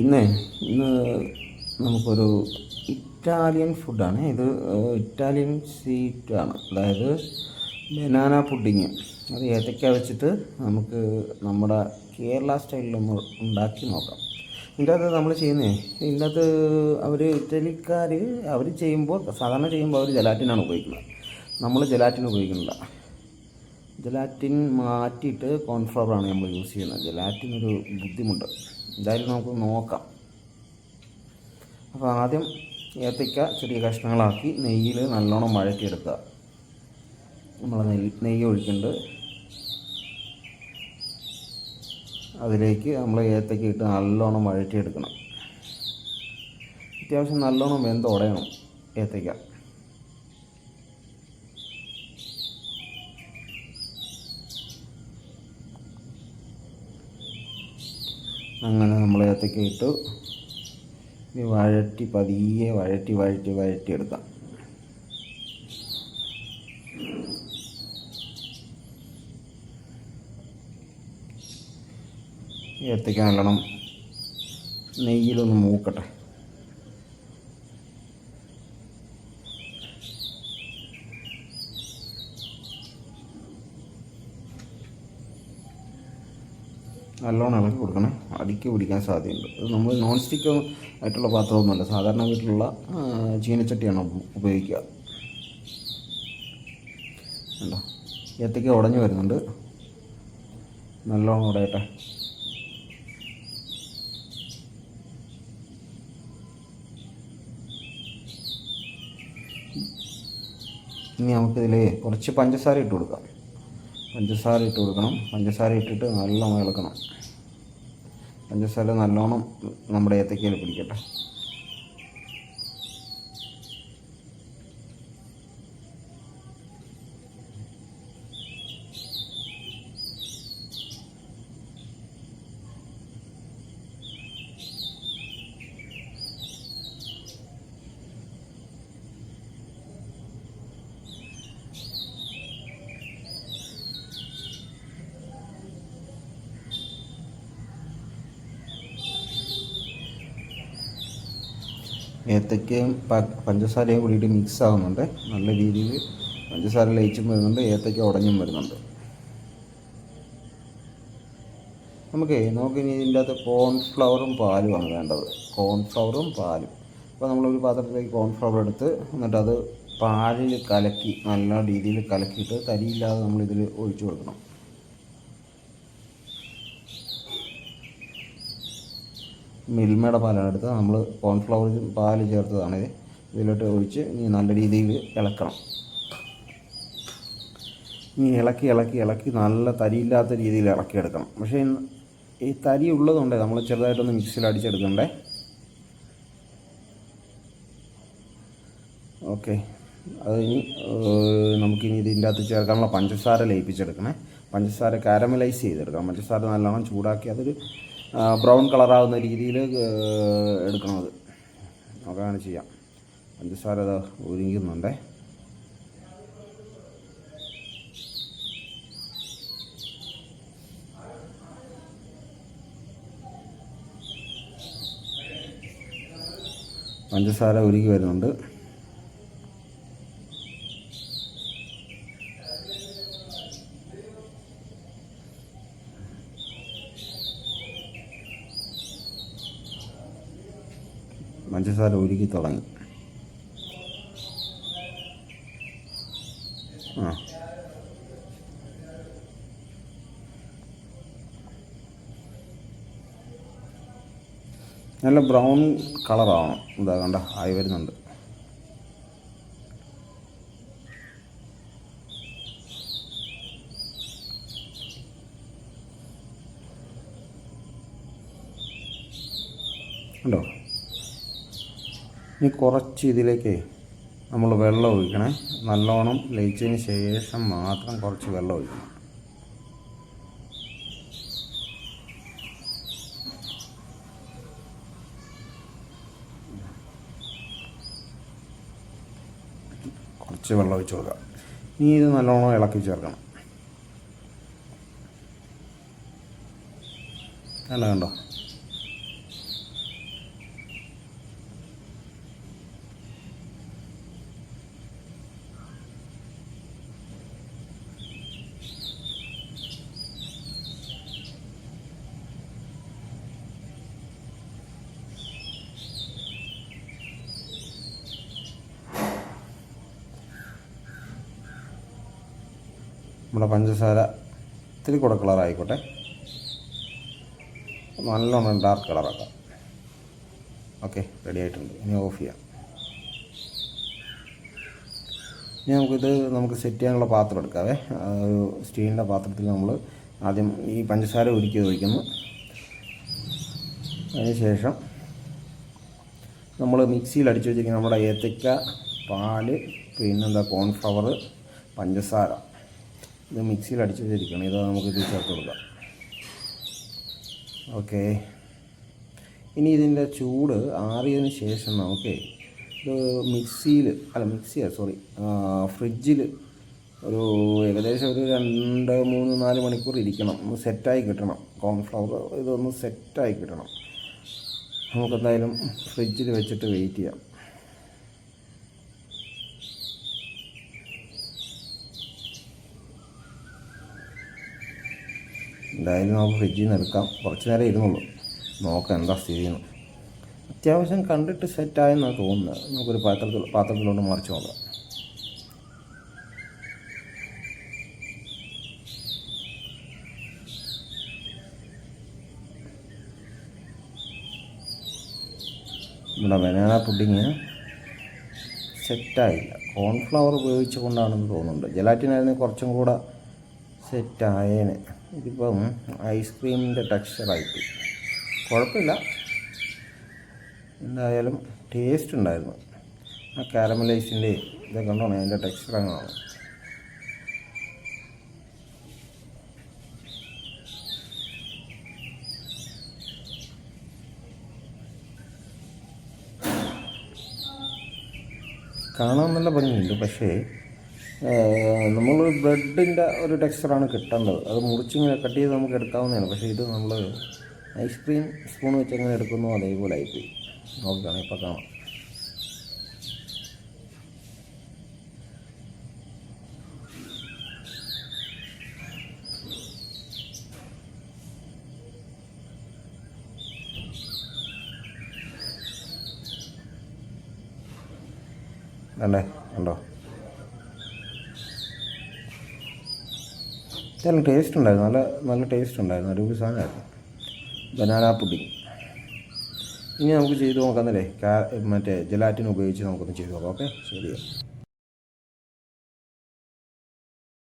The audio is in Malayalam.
ഇന്ന് ഇന്ന് നമുക്കൊരു ഇറ്റാലിയൻ ഫുഡാണ്. ഇത് ഇറ്റാലിയൻ സ്വീറ്റാണ്. അതായത് ബനാന പുഡിങ്. അത് ഏത്തക്ക വെച്ചിട്ട് നമുക്ക് നമ്മുടെ കേരള സ്റ്റൈലിൽ ഉണ്ടാക്കി നോക്കാം. ഇതിന്റെ അകത്ത് നമ്മൾ ചെയ്യുന്നേ ഇതിന്റെ അകത്ത് അവർ ഇറ്റലിക്കാർ അവർ ചെയ്യുമ്പോൾ സാധാരണ ചെയ്യുമ്പോൾ അവർ ജലാറ്റിനാണ് ഉപയോഗിക്കുന്നത്. നമ്മൾ ജലാറ്റിൻ ഉപയോഗിക്കുന്നില്ല. ജലാറ്റിൻ മാറ്റിയിട്ട് കോൺഫ്ലവറാണ് നമ്മൾ യൂസ് ചെയ്യുന്നത്. ജലാറ്റിനൊരു ബുദ്ധിമുട്ട്. എന്തായാലും നമുക്ക് നോക്കാം. അപ്പോൾ ആദ്യം ഏത്തയ്ക്ക ചെറിയ കഷ്ണങ്ങളാക്കി നെയ്യിൽ നല്ലോണം വഴറ്റിയെടുക്കുക. നമ്മൾ നെയ്യ് നെയ്യ് ഒഴിക്കുന്നുണ്ട്. അതിലേക്ക് നമ്മൾ ഏത്തയ്ക്ക ഇട്ട് നല്ലോണം വഴറ്റിയെടുക്കണം. അത്യാവശ്യം നല്ലോണം വെന്തുടയണം ഏത്തയ്ക്ക. അങ്ങനെ നമ്മൾ ഏത്തയ്ക്ക ഇട്ടു. ഇനി വഴറ്റി പതിയെ വഴറ്റി വഴറ്റി വഴറ്റി എടുക്കാം. ഏത്തയ്ക്ക നല്ലോണം നെയ്യിലൊന്ന് മൂക്കട്ടെ. നല്ലോണം ഇളക്കി കൊടുക്കണം. അടിക്ക് പിടിക്കാൻ സാധ്യതയുണ്ട്. നമ്മൾ നോൺ സ്റ്റിക്ക് ആയിട്ടുള്ള പാത്രമൊന്നുമല്ല. സാധാരണ വീട്ടിലുള്ള ചീനച്ചട്ടിയാണ് ഉപയോഗിക്കുക. കണ്ടോ? ഏത്തയ്ക്ക ഉടഞ്ഞു വരുന്നുണ്ട്. നല്ലോണം ഉടയട്ടെ. ഇനി നമുക്കിതിൽ കുറച്ച് പഞ്ചസാര ഇട്ട് കൊടുക്കാം. പഞ്ചസാര ഇട്ട് കൊടുക്കണം. പഞ്ചസാര ഇട്ടിട്ട് നല്ലോണം ഇളക്കണം. പഞ്ചസാര നല്ലോണം നമ്മുടെ ഏത്തക്കയിൽ പിടിക്കട്ടെ. ഏത്തക്കയും പഞ്ചസാരയും കൂടിയിട്ട് മിക്സ് ആവുന്നുണ്ട്. നല്ല രീതിയിൽ പഞ്ചസാര ലയിച്ചും വരുന്നുണ്ട് ഏത്തക്ക ഉടഞ്ഞും വരുന്നുണ്ട്. നമുക്ക് നമുക്ക് ഇനി ഇതിന്റെ അകത്ത് കോൺഫ്ലവറും പാലുമാണ് വേണ്ടത്. കോൺഫ്ലവറും പാലും. അപ്പോൾ നമ്മളൊരു പാത്രത്തിലേക്ക് കോൺഫ്ലവർ എടുത്ത് എന്നിട്ട് അത് പാലിൽ കലക്കി നല്ല രീതിയിൽ കലക്കിയിട്ട് തരിയില്ലാതെ നമ്മളിതിൽ ഒഴിച്ചു കൊടുക്കണം. മിൽമയുടെ പാലാണ് എടുത്തത്. നമ്മൾ കോൺഫ്ലവർ പാൽ ചേർത്തതാണ് ഇത്. ഇതിലോട്ട് ഒഴിച്ച് ഇനി നല്ല രീതിയിൽ ഇളക്കണം. ഇനി ഇളക്കി ഇളക്കി ഇളക്കി നല്ല തരിയില്ലാത്ത രീതിയിൽ ഇളക്കിയെടുക്കണം പക്ഷേ ഈ തരി ഉള്ളതുകൊണ്ട് നമ്മൾ ചെറുതായിട്ടൊന്ന് മിക്സിയിൽ അടിച്ചെടുക്കണ്ടേ? ഓക്കെ. അത് ഇനി നമുക്കിനി ഇതിന്റെ അകത്ത് ചേർക്കാനുള്ള പഞ്ചസാര ലയിപ്പിച്ചെടുക്കണേ. പഞ്ചസാര കാരമലൈസ് ചെയ്തെടുക്കാം പഞ്ചസാര നല്ലോണം ചൂടാക്കി അതൊരു ബ്രൗൺ കളറാവുന്ന രീതിയിൽ എടുക്കണത്. അതാണ് ചെയ്യാം. പഞ്ചസാര അത് ഒരുങ്ങുന്നുണ്ടേ. പഞ്ചസാര ഒരുങ്ങി വരുന്നുണ്ട്. പഞ്ചസാര ഒരുക്കി തുടങ്ങി ആ. നല്ല ബ്രൗൺ കളറാണ്. ഇതാ കണ്ട ആയി വരുന്നുണ്ട്. ഉണ്ടോ ഇനി കുറച്ച് ഇതിലേക്ക് നമ്മൾ വെള്ളം ഒഴിക്കണേ. നല്ലോണം ലയിച്ചതിന് ശേഷം മാത്രം കുറച്ച് വെള്ളം ഒഴിക്കണം. കുറച്ച് വെള്ളം ഒഴിച്ച് കൊടുക്കാം. ഇനി ഇത് നല്ലോണം ഇളക്കി ചേർക്കണം. അല്ല കണ്ടോ? നമ്മുടെ പഞ്ചസാര ഇത്തിരി കൂടെ കളറായിക്കോട്ടെ നല്ലോണം ഡാർക്ക് കളറാക്കാം ഓക്കെ റെഡി ആയിട്ടുണ്ട്. ഇനി ഓഫ് ചെയ്യാം. ഇനി നമുക്കിത് നമുക്ക് സെറ്റ് ചെയ്യാനുള്ള പാത്രം എടുക്കാവേ. ഒരു സ്റ്റീലിന്റെ പാത്രത്തിൽ നമ്മൾ ആദ്യം ഈ പഞ്ചസാര ഉരുക്കി ഒഴിക്കുന്നു. അതിനുശേഷം നമ്മൾ മിക്സിയിൽ അടിച്ചു വെച്ചിരിക്കുന്ന നമ്മുടെ ഏത്തക്ക പാൽ പിന്നെന്താ കോൺഫ്ലവർ പഞ്ചസാര. ഇത് മിക്സിയിൽ അടിച്ചു വെച്ചിരിക്കണം ഇത് നമുക്ക് ഇത് ചേർത്ത് കൊടുക്കാം. ഓക്കെ. ഇനി ഇതിന്റെ ചൂട് ആറിയതിന് ശേഷം നമുക്ക് ഇത് മിക്സിയിൽ അല്ല മിക്സിയാ സോറി. ഫ്രിഡ്ജിൽ ഒരു ഏകദേശം ഒരു രണ്ട് മൂന്ന് നാല് മണിക്കൂർ ഇരിക്കണം. ഒന്ന് സെറ്റായി കിട്ടണം. കോൺഫ്ലവർ ഇതൊന്ന് സെറ്റായി കിട്ടണം. നമുക്കെന്തായാലും ഫ്രിഡ്ജിൽ വെച്ചിട്ട് വെയിറ്റ് ചെയ്യാം. എന്തായാലും നമുക്ക് ഫ്രിഡ്ജിൽ നിന്ന് എടുക്കാം. കുറച്ച് നേരം ഇരുന്നുള്ളൂ. നോക്കാം എന്താ സ്ഥിതി എന്ന്. അത്യാവശ്യം കണ്ടിട്ട് സെറ്റായെന്നാണ് തോന്നുന്നത്. നമുക്കൊരു പാത്രത്തിൽ പാത്രത്തിലോട്ട് മറിച്ച് നോക്കാം. നമ്മുടെ ബനാന പുഡിങ് സെറ്റായില്ല കോൺഫ്ലവർ ഉപയോഗിച്ചുകൊണ്ടാണെന്ന് തോന്നുന്നുണ്ട്. ജലാറ്റിനായിരുന്നു കുറച്ചും കൂടെ സെറ്റായേനെ ഇതിപ്പം ഐസ്ക്രീമിന്റെ ടെക്സ്ചറായിട്ട്. കുഴപ്പമില്ല. എന്തായാലും ടേസ്റ്റ് ഉണ്ടായിരുന്നു. ആ കാരമലൈസിന്റെ ഇത് കണ്ടോണേ അതിന്റെ ടെക്സ്ചർ അങ്ങനെയാണ് കാണാൻ നല്ല ഭംഗിയുണ്ട് പക്ഷേ നമ്മൾ ബ്രെഡിന്റെ ഒരു ടെക്സ്ചറാണ് കിട്ടേണ്ടത്. അത് മുറിച്ചിങ്ങനെ കട്ട് ചെയ്ത് നമുക്ക് എടുക്കാവുന്നതാണ്. പക്ഷേ ഇത് നമ്മൾ ഐസ്ക്രീം സ്പൂൺ വെച്ച് എങ്ങനെ എടുക്കുന്നു അതേപോലെ ആയിപ്പോയി. നോക്കുകയാണ് ഇപ്പോൾ കാണാം. അല്ലേ കണ്ടോ? നല്ല ടേസ്റ്റ് ഉണ്ടായിരുന്നു. നല്ല നല്ല ടേസ്റ്റ് ഉണ്ടായിരുന്നു. അടിപൊളി സാധനമായിരുന്നു. ബനാന പുഡിങ് ഇനി നമുക്ക് ചെയ്ത് നോക്കാം എന്നല്ലേ മറ്റേ ജലാറ്റിൻ ഉപയോഗിച്ച് നമുക്കൊന്ന് ചെയ്ത് നോക്കാം ഓക്കെ? ശരി.